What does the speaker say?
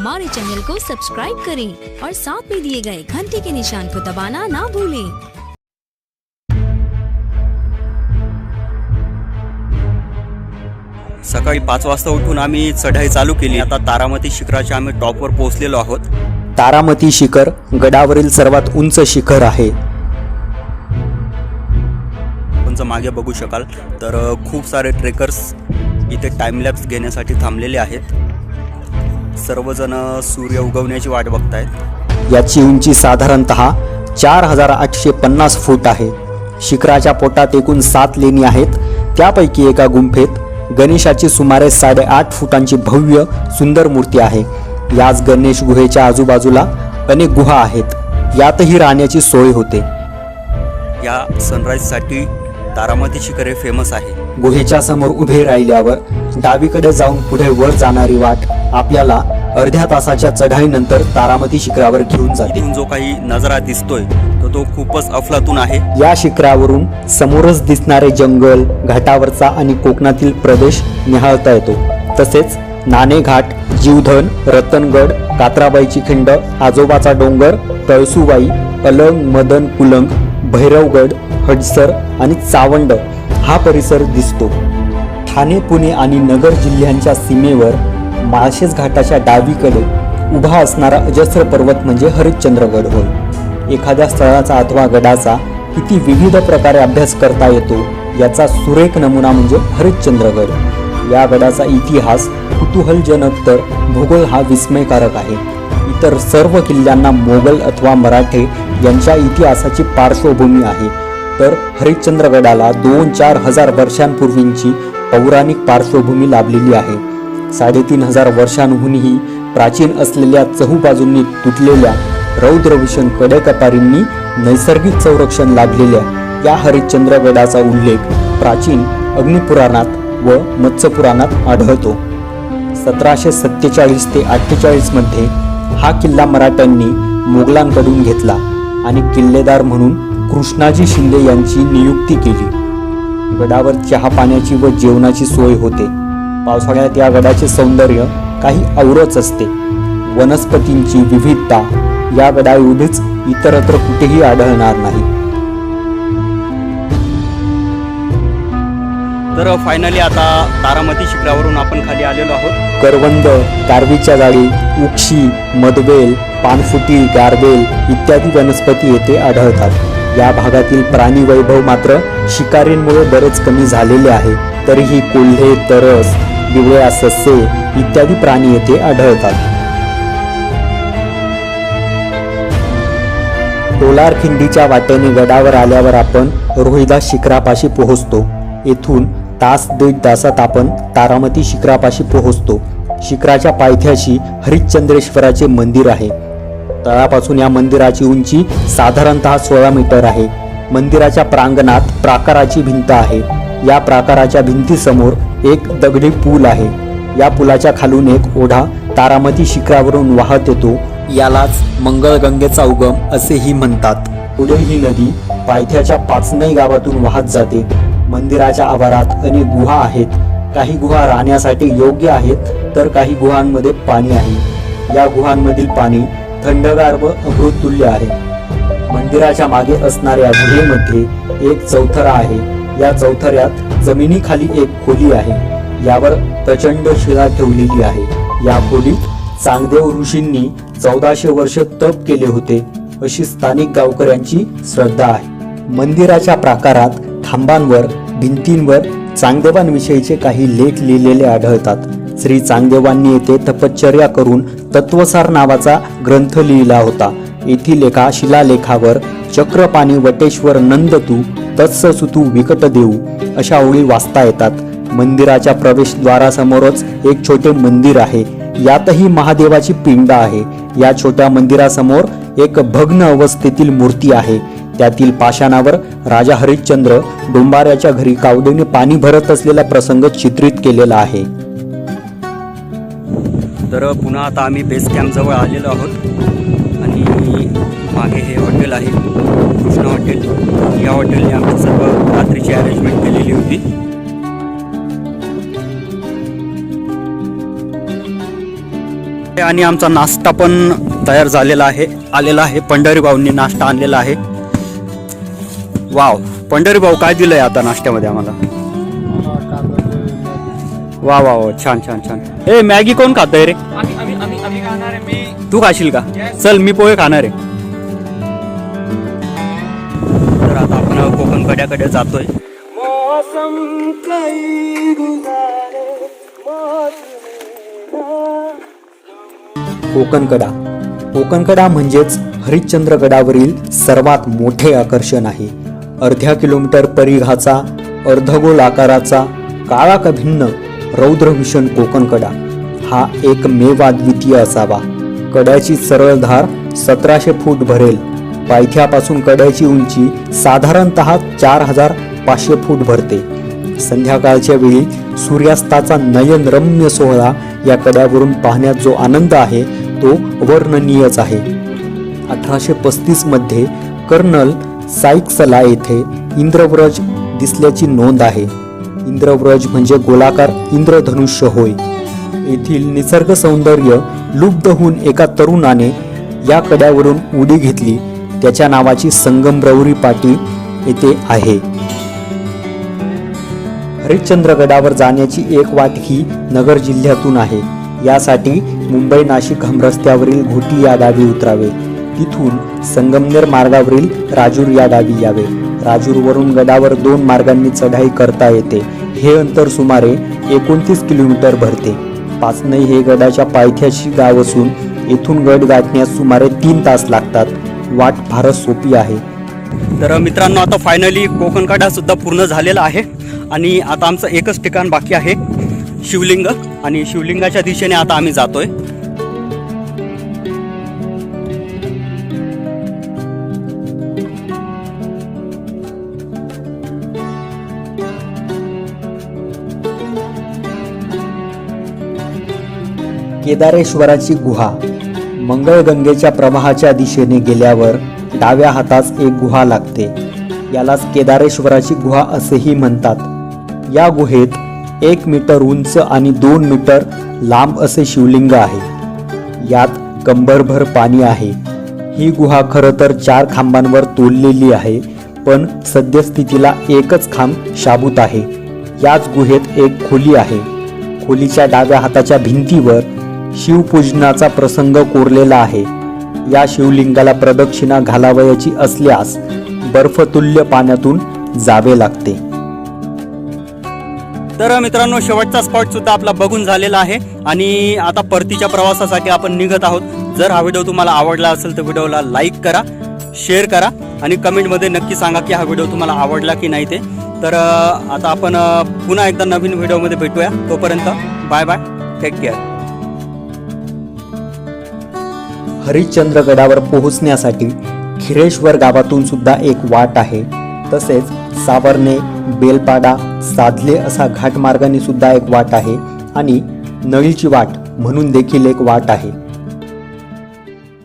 हमारे चैनल को सब्सक्राइब करें और साथ में दिए गए घंटी के निशान को दबाना ना भूलें। सकाळी पाच वाजता उठून आम्ही चढाई चालू केली. आता तारामती शिखराच्या आम्ही टॉपवर पोहोचलेलो आहोत. तारामती शिखर गडावरील सर्वात उंच शिखर आहे. जर मागे बघू शकाल तर खूप सारे ट्रेकर्स इथे टाइमलॅप्स घेण्यासाठी थांबलेले आहेत. सर्वजण सूर्य उगवण्याची वाट बघतायत. याची उंची साधारणत चार हजार आठशे पन्नास फूट आहे. शिखराच्या पोटात एकूण सात लेणी आहेत. त्यापैकी एका गुंफेत गणेशाची सुमारे साडेआठ फुटांची भव्य सुंदर मूर्ती आहे. याच गणेश गुहेच्या आजूबाजूला अनेक गुहा आहेत. यातही राहण्याची सोय होते. या सनराईजसाठी तारामती शिखर फेमस आहे. गुहेच्या समोर उभे राहिल्यावर डावीकडे जाऊन पुढे वर जाणारी वाट आपल्याला अर्ध्या तासाच्या चढाईनंतर तारामती शिखरावर घेऊन जाते. जो काही नजारा दिसतोय तर तो खूपच अफलातून आहे. या शिखरावरून समोरच दिसणारे जंगल घाटावरचा आणि कोकणातील प्रदेश निहाळता येतो. तसेच नाणेघाट जीवधन रतनगड कात्राबाईची खिंड आजोबाचा डोंगर तळसुबाई अलंग मदन कुलंग भैरवगड हडसर आणि चावंड हा परिसर दिसतो. ठाणे पुणे आणि नगर जिल्ह्यांच्या सीमेवर माळशेज घाटाच्या डावीकडे उभा असणारा अजस्र पर्वत म्हणजे हरिश्चंद्रगड होय. एखाद्या स्थळाचा अथवा गडाचा किती विविध प्रकारे अभ्यास करता येतो याचा सुरेख नमुना म्हणजे हरिश्चंद्रगड. या गडाचा इतिहास कुतूहलजनक तर भूगोल हा विस्मयकारक आहे. इतर सर्व किल्ल्यांना मोगल अथवा मराठे यांच्या इतिहासाची पार्श्वभूमी आहे. तर हरिश्चंद्रगडाला दोन चार हजार वर्षांपूर्वींची पौराणिक पार्श्वभूमी लाभलेली आहे. साडेतीन हजार वर्षांहूनही प्राचीन असलेल्या चहूबाजूंनी तुटलेल्या रौद्रविषण कडेकपारींनी नैसर्गिक संरक्षण लाभलेल्या या हरिश्चंद्रगडाचा उल्लेख प्राचीन अग्निपुराणात व मत्स्यपुराणात आढळतो. सतराशे सत्तेचाळीस ते अठ्ठेचाळीसमध्ये हा किल्ला मराठ्यांनी मोगलांकडून घेतला आणि किल्लेदार म्हणून कृष्णाजी शिंदे यांची नियुक्ती केली. गडावर चहा पाण्याची व जेवणाची सोय होते. पावसाळ्यात या गडाचे सौंदर्य काही औरच असते. वनस्पतींची विविधता या गडा एवढीच इतरत्र कुठेही आढळणार नाही. तर फायनली आता तारामती शिखरावरून आपण खाली आलेलो आहोत. करवंद कारवीच्या जाळी उक्षी मदवेल पानफुटी गारबेल इत्यादी वनस्पती येथे आढळतात. या भागातील प्राणी वैभव मात्र शिकारींमुळे बरेच कमी झालेले आहे. तरीही कोल्हे तरस बिवळ्या ससे इत्यादी प्राणी येथे आढळतात. कोलार खिंडीच्या वाटेने गडावर आल्यावर आपण रोहिदास शिखरापाशी पोहोचतो. येथून तास दीड तासात आपण तारामती शिखरापाशी पोहोचतो. शिखराच्या पायथ्याशी हरिश्चंद्रेश्वराचे मंदिर आहे. तळापासून या मंदिराची उंची साधारणतः सोळा मीटर आहे. मंदिराच्या प्रांगणात प्राकाराची भिंत आहे. या प्राकाराच्या भिंतीसमोर एक दगडी पूल आहे. या पुलाच्या खालून एक ओढा तारामती शिखरावरून वाहत येतो. यालाच मंगळगंगेचा उगम असेही म्हणतात. पुढे ही नदी पायथ्याच्या पाचनई गावातून वाहत जाते. मंदिराच्या आवारात अनेक गुहा आहेत. काही गुहा राहण्यासाठी योग्य आहेत तर काही गुहांमध्ये पाणी आहे. या गुहांमधील पाणी थंडगार व अमृततुल्य आहे. मंदिराच्या मागे असणाऱ्या गुहेमध्ये एक चौथरा आहे. या चौथऱ्यात जमिनीखाली एक खोली आहे. यावर प्रचंड शिळा ठेवलेली आहे. या खोलीत चांगदेव ऋषींनी चौदाशे वर्ष तप केले होते अशी स्थानिक गावकऱ्यांची श्रद्धा आहे. मंदिराच्या प्राकारात खांबांवर भिंतींवर चांगदेवांविषयीचे काही लेख लिहिलेले आढळतात. श्री चांगदेवांनी येथे तपश्चर्या करून तत्वसार नावाचा ग्रंथ लिहिला होता. येथील एका शिलालेखावर चक्रपाणी वटेश्वर नंदतू तत्सुतू विकट देऊ अशा ओळी वाचता येतात. मंदिराच्या प्रवेशद्वारासमोरच एक छोटे मंदिर आहे. यातही महादेवाची पिंड आहे. या छोट्या मंदिरासमोर एक भग्न अवस्थेतील मूर्ती आहे. त्यातील पाषाणावर राजा हरिश्चंद्र डोंबाऱ्याच्या घरी कावडीने पाणी भरत असलेला प्रसंग चित्रित केलेला आहे. तर पुन्हा आता आम्ही बेस कॅम्प जवळ आलेलो आहोत. आणि मागे हे हॉटेल आहे कृष्णा हॉटेल या हॉटेलने आम्ही सर्व रात्रीची अरेंजमेंट केलेली होती. आणि आमचा नाश्ता पण तयार झालेला आहे आलेला आहे. पंढरी भाऊंनी नाश्ता आणलेला आहे. वाव पंढरी भाऊ काय दिलंय आता नाश्त्यामध्ये आम्हाला? वा वा वा छान छान छान. ए मॅगी कोण खातंय रे? आम्ही आम्ही आम्ही आम्ही खाणार आहे मी. तू खाशील का? चल मी पोहे खाणार आहे. तर आता आपण कोकण कड्याकडे जातोय कोकणकडा. कोकणकडा म्हणजेच हरिश्चंद्रगडावरील सर्वात मोठे आकर्षण आहे. अर्ध्या किलोमीटर परिघाचा अर्धगोल आकाराचा काळा का भिन्न रौद्रभूषण कोकणकडा हा एकमेवाद्वितीय असावा. कड्याची सरळ धार सतराशे फूट भरेल. पायथ्यापासून कड्याची उंची साधारणतः चार हजार पाचशे फूट भरते. संध्याकाळच्या वेळी सूर्यास्ताचा नयनरम्य सोहळा या कड्यावरून पाहण्यात जो आनंद आहे तो वर्णनीयच आहे. अठराशे पस्तीसमध्ये कर्नल साईक्सला येथे इंद्रव्रज दिसल्याची नोंद आहे. इंद्रव्रज म्हणजे गोलाकार इंद्रधनुष्य होय. येथील निसर्ग सौंदर्य लुब्ध होऊन एका तरुणाने या कड्यावरून उडी घेतली. त्याच्या नावाची संगमरवरी पाटी येथे आहे. हरिश्चंद्रगडावर जाण्याची एक वाट ही नगर जिल्ह्यातून आहे. यासाठी मुंबई नाशिक हमरस्त्यावरील घोटी या गावी उतरावे. तिथून संगमनेर मार्गावरील राजूर या गावी यावे. राजूरवरून गडावर दोन मार्गांनी चढाई करता येते. हे अंतर सुमारे एकोणतीस किलोमीटर भरते. पाचनई हे गडाच्या पायथ्याशी गाव असून येथून गड गाठण्यास सुमारे तीन तास लागतात. वाट फारच सोपी आहे. तर मित्रांनो आता फायनली कोकण सुद्धा पूर्ण झालेला आहे. आणि आता आमचं एकच ठिकाण बाकी आहे शिवलिंग. आणि शिवलिंगाच्या दिशेने आता आम्ही जातोय. केदारेश्वराची गुहा. मंगळगंगेच्या प्रवाहाच्या दिशेने गेल्यावर डाव्या हातास एक गुहा लागते. यालाच केदारेश्वराची गुहा असेही म्हणतात. या गुहेत एक मीटर उंच आणि दोन मीटर लांब असे शिवलिंग आहे. यात कंबरभर पाणी आहे. ही गुहा खरं तर चार खांबांवर तोललेली आहे पण सद्यस्थितीला एकच खांब शाबूत आहे. याच गुहेत एक खोली आहे. खोलीच्या डाव्या हाताच्या भिंतीवर शिवपूजनाचा प्रसंग कोरलेला आहे. या शिवलिंगाला प्रदक्षिणा घालावयाची असल्यास बर्फतुल्य पाण्यातून जावे लागते. तर मित्रांनो शेवटचा स्पॉट सुद्धा आपला बघून झालेला आहे आणि आता परतीच्या प्रवासासाठी आपण निघत आहोत. जर हा व्हिडिओ तुम्हाला आवडला असेल तर व्हिडिओला लाईक करा शेअर करा आणि कमेंटमध्ये नक्की सांगा की हा व्हिडिओ तुम्हाला आवडला की नाही ते. तर आता आपण पुन्हा एकदा नवीन व्हिडिओमध्ये भेटूया. तोपर्यंत बाय बाय टेक केअर हरिश्चंद्रगडावर पोहोचण्यासाठी खिरेश्वर गावातून सुद्धा एक वाट आहे. तसेच सावरणे बेलपाडा साधले असा घाटमार्गाने सुद्धा एक वाट आहे आणि नळीची वाट म्हणून देखील एक वाट आहे.